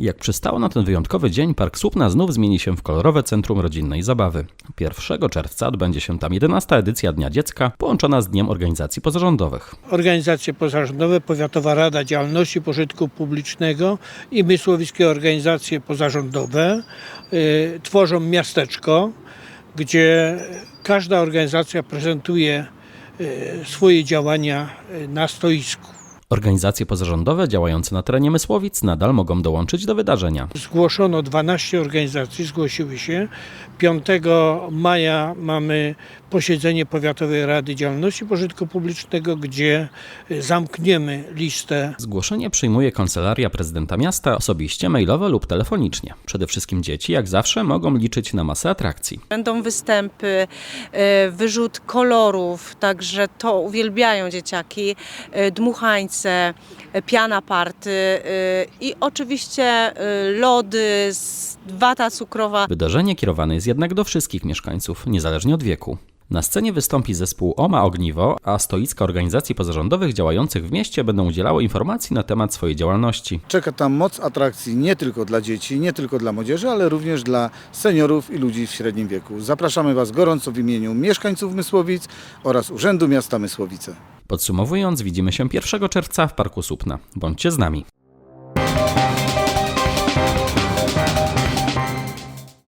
Jak przystało na ten wyjątkowy dzień, Park Słupna znów zmieni się w kolorowe centrum rodzinnej zabawy. 1 czerwca odbędzie się tam 11. edycja Dnia Dziecka, połączona z Dniem Organizacji Pozarządowych. Organizacje pozarządowe, Powiatowa Rada Działalności Pożytku Publicznego i mysłowiskie organizacje pozarządowe y, tworzą miasteczko, gdzie każda organizacja prezentuje y, swoje działania y, na stoisku. Organizacje pozarządowe działające na terenie Mysłowic nadal mogą dołączyć do wydarzenia. Zgłoszono 12 organizacji, zgłosiły się. 5 maja mamy posiedzenie Powiatowej Rady Działalności Pożytku Publicznego, gdzie y, zamkniemy listę Zgłoszenie przyjmuje Kancelaria Prezydenta Miasta osobiście, mailowo lub telefonicznie. Przede wszystkim dzieci, jak zawsze, mogą liczyć na masę atrakcji. Będą występy, e, wyrzut kolorów, także to uwielbiają dzieciaki, e, e, piana party e, i oczywiście e, lody, wata cukrowa. Wydarzenie kierowane jest jednak do wszystkich mieszkańców, niezależnie od wieku. Na scenie wystąpi zespół OMA Ogniwo, a stoiska organizacji pozarządowych działających w mieście będą udzielały informacji na temat swojej działalności. Czeka tam moc atrakcji nie tylko dla dzieci, nie tylko dla młodzieży, ale również dla seniorów i ludzi w średnim wieku. Zapraszamy Was gorąco w imieniu mieszkańców Mysłowic oraz Urzędu Miasta Mysłowice. Podsumowując, widzimy się 1 czerwca w Parku Słupna. Bądźcie z nami.